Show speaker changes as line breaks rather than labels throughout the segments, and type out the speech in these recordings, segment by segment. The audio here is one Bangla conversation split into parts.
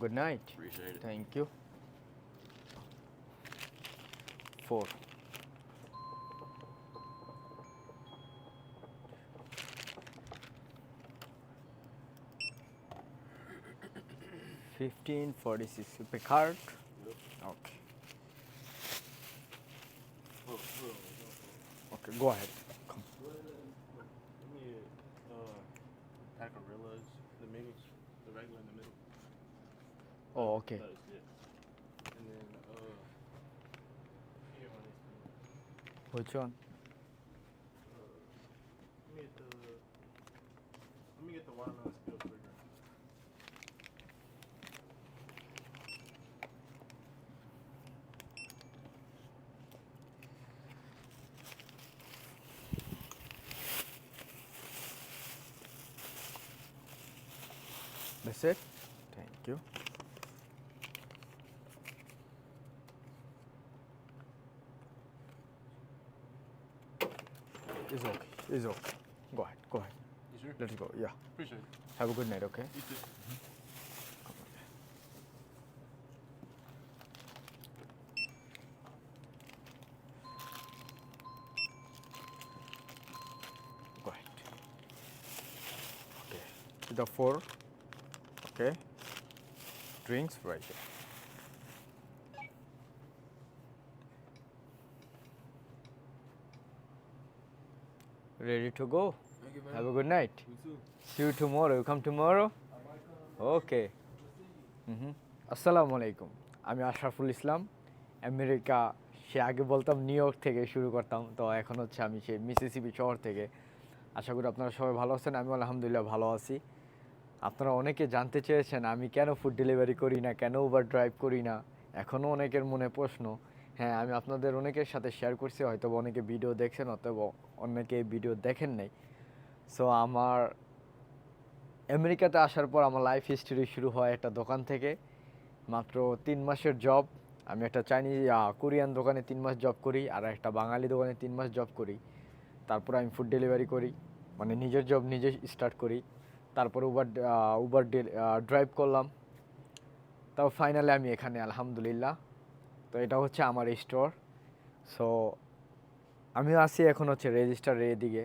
good night.
Appreciate it.
Thank you. Four. Fifteen forty-six. Picard. Yep. Okay. Okay. Go ahead.
Let me get the, watermelon.
That's it. Thank you. It's okay. It's okay. Go ahead. Go ahead.
You sure?
Let's go. Yeah.
Appreciate it.
Have a good night. Okay.
You too.
Go ahead. Okay. The four. Okay. Drinks right there. Ready to go? Have a good night.
You.
See you tomorrow. You come tomorrow? ওকে হুম আসসালামু আলাইকুম আমি আশরাফুল ইসলাম আমেরিকা সে আগে বলতাম নিউ ইয়র্ক থেকে শুরু করতাম তো এখন হচ্ছে আমি সেই মিসিসিপি শহর থেকে আশা করি আপনারা সবাই ভালো আছেন আমি আলহামদুলিল্লাহ ভালো আছি আপনারা অনেকে জানতে চেয়েছেন আমি কেন ফুড ডেলিভারি করি না কেন উবার ড্রাইভ করি না এখনও অনেকের মনে প্রশ্ন হ্যাঁ আমি আপনাদের অনেকের সাথে শেয়ার করছি হয়তো অনেকে ভিডিও দেখছেন, অথবা অনেকে ভিডিও দেখেন নাই। সো আমার আমেরিকাতে আসার পর আমার লাইফ হিস্টোরি শুরু হয় একটা দোকান থেকে। মাত্র তিন মাসের জব আমি একটা চাইনিজ কোরিয়ান দোকানে তিন মাস জব করি, আর একটা বাঙালি দোকানে তিন মাস জব করি। তারপর আমি ফুড ডেলিভারি করি মানে নিজের জব নিজে স্টার্ট করি। তারপর উবার উবার ড্রাইভ করলাম। তাও ফাইনালি আমি এখানে, আলহামদুলিল্লাহ। তো এটা হচ্ছে আমার স্টোর সো আমি আছি এখন হচ্ছে রেজিস্টার এদিকে।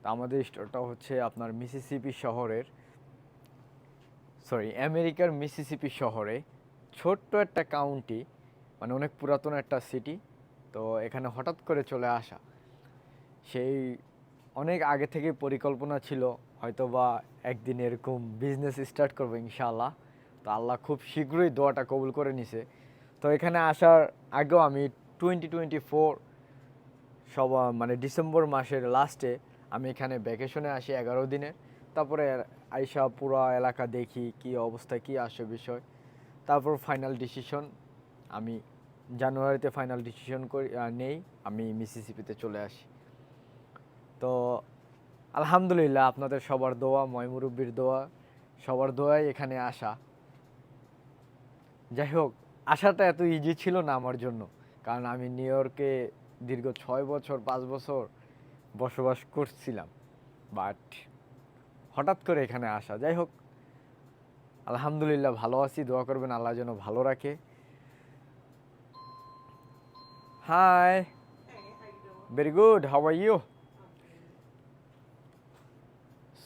তো আমাদের স্টোরটা হচ্ছে আপনার মিসিসিপি শহরের সরি আমেরিকার মিসিসিপি শহরে। ছোট্ট একটা কাউন্টি মানে অনেক পুরাতন একটা সিটি তো এখানে হঠাৎ করে চলে আসা। সেই অনেক আগে থেকে পরিকল্পনা ছিল হয়তো বা একদিন এরকম বিজনেস স্টার্ট করব ইনশাআল্লাহ। তো আল্লাহ খুব শীঘ্রই দোয়াটা কবুল করে নিছে। তো এখানে আসার আগেও আমি টোয়েন্টি টোয়েন্টি ফোর সব মানে ডিসেম্বর মাসের লাস্টে আমি এখানে ভ্যাকেশনে আসি এগারো দিনের। তারপরে আইসা পুরো এলাকা দেখি, কি অবস্থা, কি আসে বিষয়। তারপর ফাইনাল ডিসিশন আমি জানুয়ারিতে ফাইনাল ডিসিশন করি নেই, আমি মিসিসিপিতে চলে আসি। তো আলহামদুলিল্লাহ আপনাদের সবার দোয়া ময়মুরব্বির দোয়া, সবার দোয়াই এখানে আসা। যাই হোক আসাটা এত ইজি ছিল না আমার জন্য। কারণ আমি নিউ ইয়র্কে দীর্ঘ ছয় বছর পাঁচ বছর বসবাস করছিলাম। বাট হঠাৎ করে এখানে আসা যাই হোক আলহামদুলিল্লাহ ভালো আছি দোয়া করবেন আল্লাহ যেন ভালো রাখে। Hi very good how are you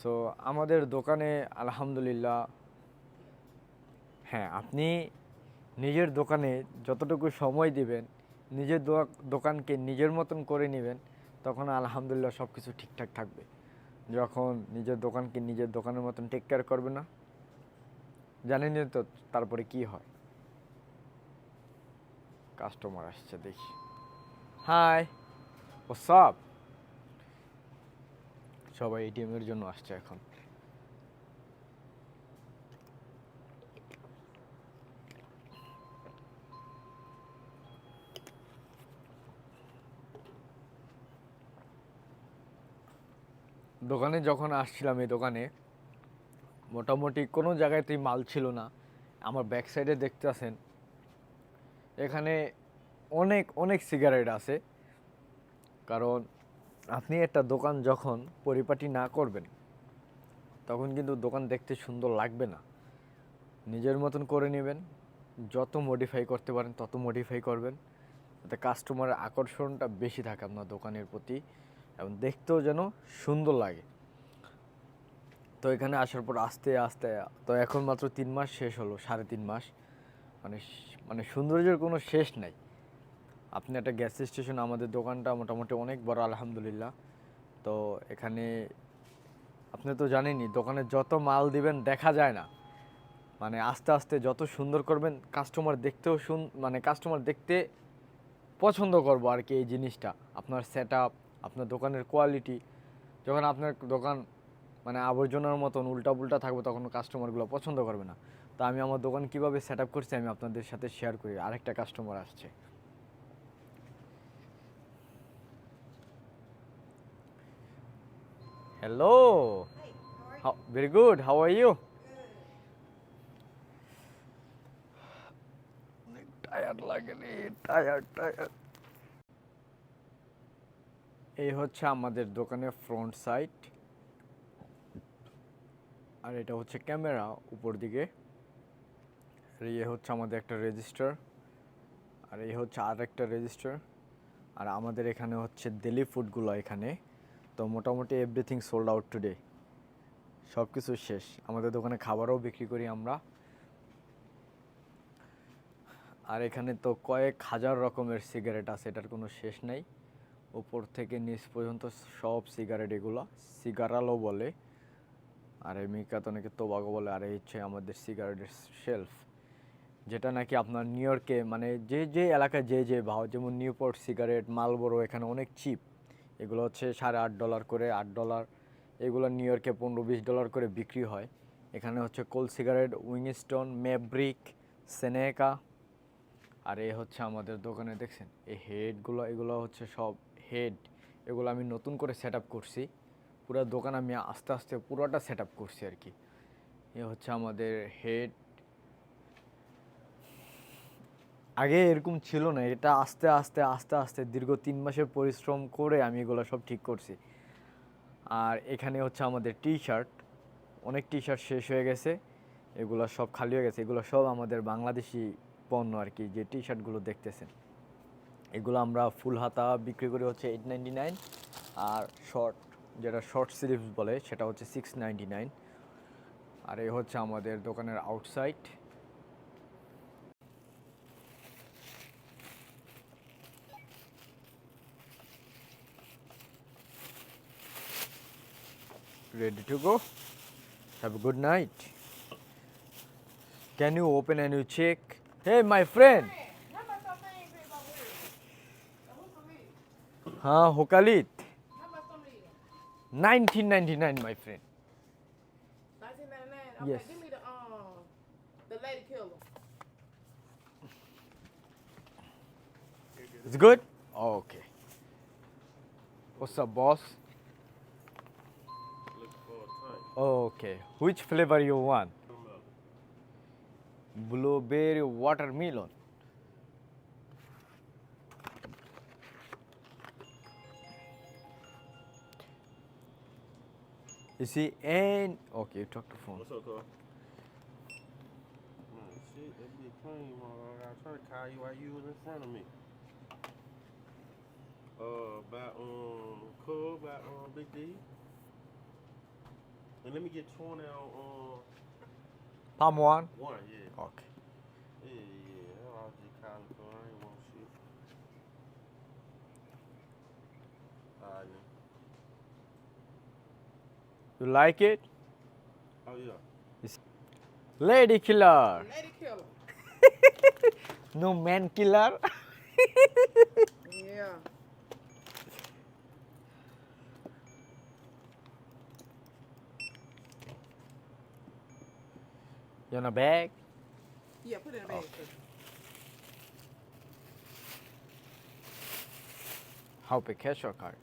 so আমাদের দোকানে আলহামদুলিল্লাহ হ্যাঁ আপনি নিজের দোকানে যতটুকু সময় দিবেন, নিজের দোকানকে নিজের মতন করে নেবেন, তখন আলহামদুলিল্লাহ সব কিছু ঠিকঠাক থাকবে। যখন নিজের দোকানকে নিজের দোকানের মতন টেক কেয়ার করবে না জানেনই তো তারপরে কি হয়? কাস্টমার আসছে, দেখি। হাই ও সব সবাই এটিএমের জন্য আসছে এখন। দোকানে যখন আসছিলাম এই দোকানে, মোটামুটি কোনো জায়গাতেই মাল ছিল না। আমার ব্যাক সাইডে দেখতে আছেন এখানে অনেক অনেক সিগারেট আছে। কারণ আপনি একটা দোকান যখন পরিপাটি না করবেন, তখন কিন্তু দোকান দেখতে সুন্দর লাগবে না। নিজের মতন করে নেবেন, যত মডিফাই করতে পারেন তত মডিফাই করবেন। যাতে কাস্টমারের আকর্ষণটা বেশি থাকে আপনার দোকানের প্রতি। এবং দেখতেও যেন সুন্দর লাগে। তো এখানে আসার পর আস্তে আস্তে, তো এখন মাত্র তিন মাস শেষ হলো, সাড়ে তিন মাস। মানে মানে সৌন্দর্যের কোনো শেষ নাই। আপনি একটা গ্যাস স্টেশন আমাদের দোকানটা মোটামুটি অনেক বড়, আলহামদুলিল্লাহ। তো এখানে আপনি তো জানেনই, দোকানে যত মাল দিবেন দেখা যায় না। মানে আস্তে আস্তে যত সুন্দর করবেন কাস্টমার দেখতেও শুন মানে কাস্টমার দেখতে পছন্দ করব আর কি এই জিনিসটা। আপনার সেট আপনার দোকানের কোয়ালিটি যখন আপনার দোকান মানে আবর্জনার মতন উল্টা পুল্টা থাকবে তখন কাস্টমারগুলো পছন্দ করবে না। তো আমি আমার দোকান কীভাবে সেট আপ করছি আমি আপনাদের সাথে শেয়ার করি, আরেকটা কাস্টমার আসছে। Hello very good how are you tyre লাগেনি টায়ার টায়ার এই হচ্ছে আমাদের দোকানের ফ্রন্ট সাইড আর এটা হচ্ছে ক্যামেরা উপর দিকে। আর ইয়ে হচ্ছে আমাদের একটা রেজিস্টার আর এই হচ্ছে আর একটা রেজিস্টার আর আমাদের এখানে হচ্ছে ডেলি ফুডগুলো এখানে। তো মোটামুটি এভরিথিং সোল্ড আউট টুডে সব কিছু শেষ। আমাদের দোকানে খাবারও বিক্রি করি আমরা। আর এখানে তো কয়েক হাজার রকমের সিগারেট আছে, এটার কোনো শেষ নাই। উপর থেকে নিচ পর্যন্ত সব সিগারেট এগুলো সিগারালো বলে। আর এই মিকাত অনেকে তোবাগো বলে, আর, এই হচ্ছে আমাদের সিগারেটের শেলফ যেটা নাকি আপনার নিউ ইয়র্কে মানে যে যে এলাকায় যে যে ভাও, যেমন নিউপোর্ট সিগারেট মালবোরো এখানে অনেক চিপ এগুলো হচ্ছে সাড়ে আট ডলার করে, আট ডলার এগুলো নিউ ইয়র্কে পনেরো বিশ ডলার করে বিক্রি হয়। এখানে হচ্ছে কোল সিগারেট উইংস্টোন ম্যাব্রিক সেনেকা আর এ হচ্ছে আমাদের দোকানে, দেখছেন? এই হেডগুলো এগুলো হচ্ছে সব হেড এগুলো আমি নতুন করে সেট করছি। পুরো দোকান আমি আস্তে আস্তে পুরোটা সেট করছি আর কি। এ হচ্ছে আমাদের হেড আগে এরকম ছিল না, এটা আস্তে আস্তে আস্তে আস্তে দীর্ঘ তিন মাসের পরিশ্রম করে আমি এগুলো সব ঠিক করছি। আর এখানে হচ্ছে আমাদের টি শার্ট অনেক টি শার্ট শেষ হয়ে গেছে, এগুলো সব খালি হয়ে গেছে, এগুলো সব আমাদের বাংলাদেশি পণ্য আর কি, যে টি শার্টগুলো দেখতেছেন। এগুলো আমরা ফুল হাতা বিক্রি করি হচ্ছে এইট নাইন আর শর্ট যেটা শর্ট স্লিভস বলে, সেটা হচ্ছে সিক্স নাইন আর এই হচ্ছে আমাদের দোকানের outside to go? Have a good night can you open and you check? Hey, my friend! Huh, Hokalit? 1999, my friend.
1999? Okay,
Yes.
Give me the um, the lady killer.
It's good? Oh, okay. What's up, boss? Okay. Which flavor you want? Blueberry watermelon. You see and okay talk to phone
What's up, Carl? Man, shit, that big plane, motherfucker. I tried to call you while you was in front of me. Uh, by um, Cub, by um, Big D. And let me get 20 on um,
palm one
one, yeah.
okay
Yeah, yeah. I was just calling for. I ain't want shit. Alright, then.
You like it
Oh, yeah.
lady killer
Lady killer.
no man killer
Yeah.
you want a bag
Yeah, put it in a bag.
Okay. how pay cash or card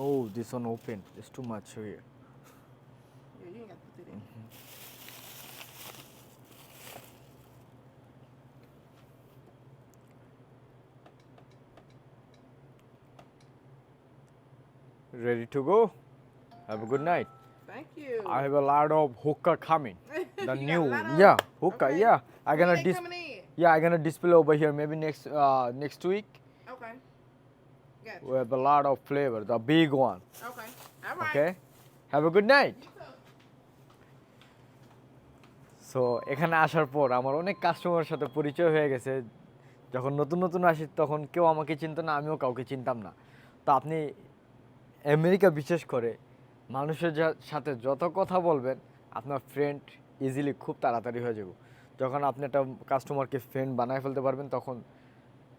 Oh, this one open. It's too much here.
Yeah, you ain't to put it in. Mm -hmm.
Ready to go? Have a good night.
Thank you.
I have a lot of hookah coming. The new, yeah, hookah,
okay.
yeah.
I'm
gonna dis- Yeah, I gonna display over here. Maybe next uh, next week.
Gotcha.
have a lot of flavor the big one
Okay. All right.
okay have a good night so এখানে আসার পর আমার অনেক কাস্টমারের সাথে পরিচয় হয়ে গেছে যখন নতুন নতুন আসি তখন কেউ আমাকে চিনতো না আমিও কাউকে চিনতাম না তো আপনি আমেরিকা বিশেষ করে মানুষের সাথে যত কথা বলবেন আপনার ফ্রেন্ড ইজিলি খুব তাড়াতাড়ি হয়ে যাবে যখন আপনি একটা কাস্টমারকে ফ্রেন্ড বানায় ফেলতে পারবেন তখন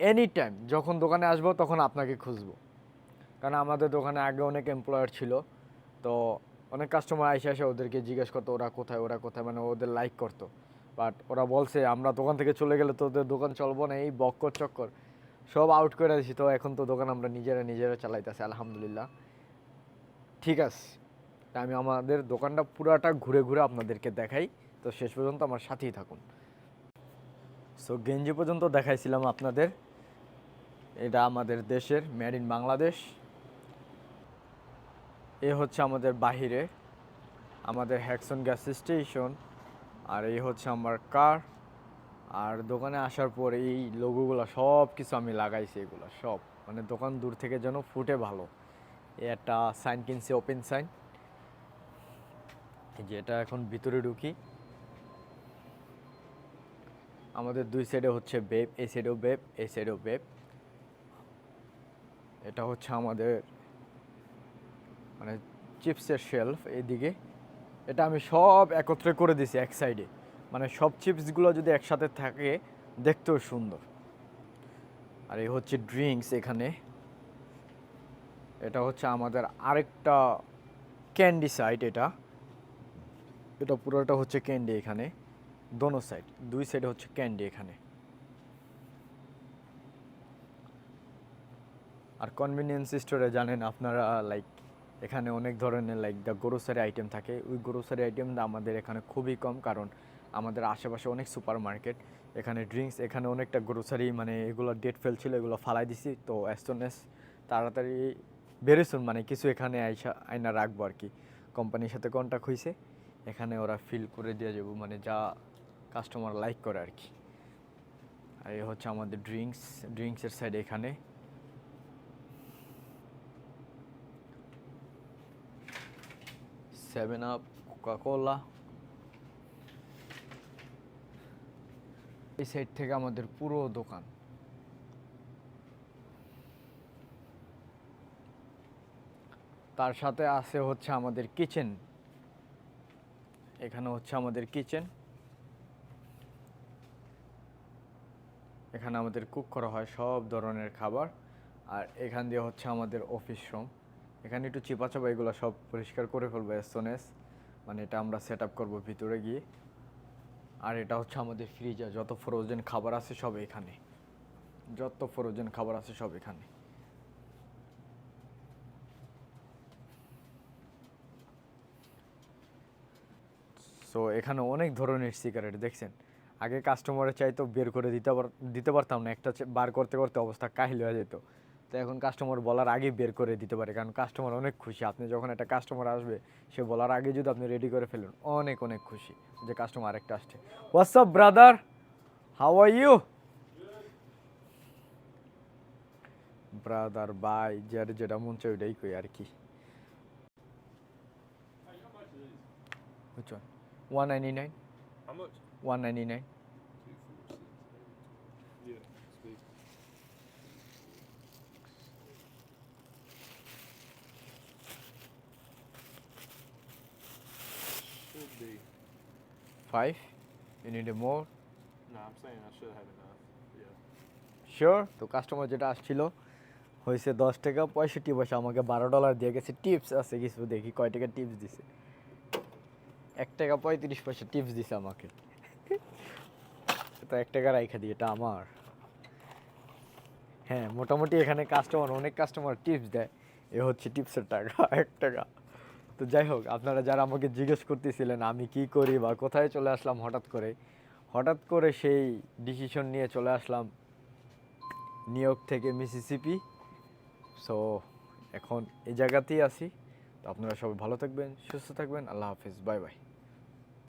এনি টাইম যখন দোকানে আসব তখন আপনাকে খুঁজবো। কারণ আমাদের দোকানে আগে অনেক এমপ্লয়ার ছিল, তো অনেক কাস্টমার এসে এসে ওদেরকে জিজ্ঞেস করতো, ওরা কোথায় ওরা কোথায়? মানে ওদের লাইক করতো। বাট ওরা বলছে, আমরা দোকান থেকে চলে গেলে তো ওদের দোকান চলবো না, এই বক্কর চক্কর। সব আউট করে দিছি, তো এখন তো দোকান আমরা নিজেরা নিজেরা চালাইতেছি, আলহামদুলিল্লাহ। ঠিক আছে। আমি আমাদের দোকানটা পুরাটা ঘুরে ঘুরে আপনাদেরকে দেখাই। তো শেষ পর্যন্ত আমার সাথেই থাকুন। সো গেঞ্জি পর্যন্ত দেখাইছিলাম আপনাদের। এটা আমাদের দেশের মেড ইন বাংলাদেশ এ হচ্ছে আমাদের বাহিরে, আমাদের হ্যাকসন গ্যাস স্টেশন আর এই হচ্ছে আমার কার আর দোকানে আসার পর এই লোগোগুলো সব কিছু আমি লাগাইছি এগুলো, সব। মানে দোকান দূর থেকে যেন ফুটে ভালো। একটা সাইন কিনছি ওপেন সাইন যেটা এখন ভিতরে ঢুকি। আমাদের দুই সাইডে হচ্ছে বেব এই সাইডেও বেব এই সাইডেও বেব এটা হচ্ছে আমাদের মানে চিপসের শেলফ এদিকে। এটা আমি সব একত্রে করে দিছি এক সাইডে মানে সব চিপসগুলো যদি একসাথে থাকে, দেখতেও সুন্দর। আর এই হচ্ছে ড্রিঙ্কস এখানে। এটা হচ্ছে আমাদের আরেকটা ক্যান্ডি সাইড এটা। এটা পুরোটা হচ্ছে ক্যান্ডি এখানে। দোনো সাইড দুই সাইডে হচ্ছে ক্যান্ডি এখানে। আর কনভিনিয়েন্স স্টোরে জানেন আপনারা লাইক এখানে অনেক ধরনের লাইক দ্য গ্রোসারি আইটেম থাকে। ওই গ্রোসারি আইটেম আমাদের এখানে খুবই কম, কারণ আমাদের আশেপাশে অনেক সুপার মার্কেট এখানে ড্রিঙ্কস এখানে অনেকটা গ্রোসারি মানে এগুলো ডেট ফেল ছিল এগুলো ফালাই দিছি। তো অ্যাস্টোনেস তাড়াতাড়ি বেরোছুন মানে কিছু এখানে আইসা, আইনা রাখব আর কি। কোম্পানির সাথে কন্ট্যাক্ট হয়েছে এখানে ওরা ফিল করে দিয়ে যাব মানে যা কাস্টমার লাইক করে আর কি। আর এই হচ্ছে আমাদের ড্রিঙ্কস ড্রিঙ্কসের সাইড এখানে। সেভেন আপ কোকাকোলা এই সাইড থেকে আমাদের পুরো দোকান। তার সাথে আছে হচ্ছে আমাদের কিচেন এখানে হচ্ছে আমাদের কিচেন এখানে আমাদের কুক করা হয় সব ধরনের খাবার। আর এখান দিয়ে হচ্ছে আমাদের অফিস রুম এখানে একটু চিপা চাপা এগুলো সব পরিষ্কার করে ফেলব এসোনেস মানে এটা আমরা সেট আপ করব ভিতরে গিয়ে। আর এটা হচ্ছে আমাদের ফ্রিজার যত ফ্রোজেন খাবার আছে সব এখানে। যত ফ্রোজেন খাবার আছে সব এখানে। সো এখানে অনেক ধরনের সিগারেট দেখছেন? আগে কাস্টমারের চাইতো বের করে দিতে দিতে পারতাম না। একটা বার করতে করতে অবস্থা কাহিল হয়ে যেত। তো এখন কাস্টমার বলার আগেই বের করে দিতে পারে কারণ কাস্টমার অনেক খুশি। আপনি যখন একটা কাস্টমার আসবে সে বলার আগে যদি আপনি রেডি করে ফেলুন অনেক অনেক খুশি যে কাস্টমার আরেকটা আসছে। What's up brother how are you brother bye যার যেটা মন চাই ওইটাই কই আর কি। Which one? 199
How much?
199
Yeah, speak. Should be.
5 you need more?
No, I'm saying I should have enough. Yeah.
Sure তো কাস্টমার যেটা আসছিল হয়েছে দশ টাকা পঁয়ষট্টি পয়সা আমাকে বারো ডলার দিয়ে গেছে টিপস আছে কিছু দেখি কয় টাকা টিপস দিছে? এক টাকা পঁয়ত্রিশ পয়সা টিপস দিছে আমাকে। তো এক টাকা রাইখা দিয়ে এটা আমার। হ্যাঁ মোটামুটি এখানে কাস্টমার অনেক কাস্টমার টিপস দেয়। এ হচ্ছে টিপসের টাকা এক টাকা। তো যাই হোক, আপনারা যারা আমাকে জিজ্ঞেস করতেছিলেন আমি কি করি বা কোথায় চলে আসলাম হঠাৎ করে হঠাৎ করে সেই ডিসিশন নিয়ে চলে আসলাম নিয়োগ থেকে মিসিসিপি সো এখন এই জায়গাতেই আছি। তো আপনারা সবাই ভালো থাকবেন, সুস্থ থাকবেন, আল্লাহ হাফিজ, বাই বাই।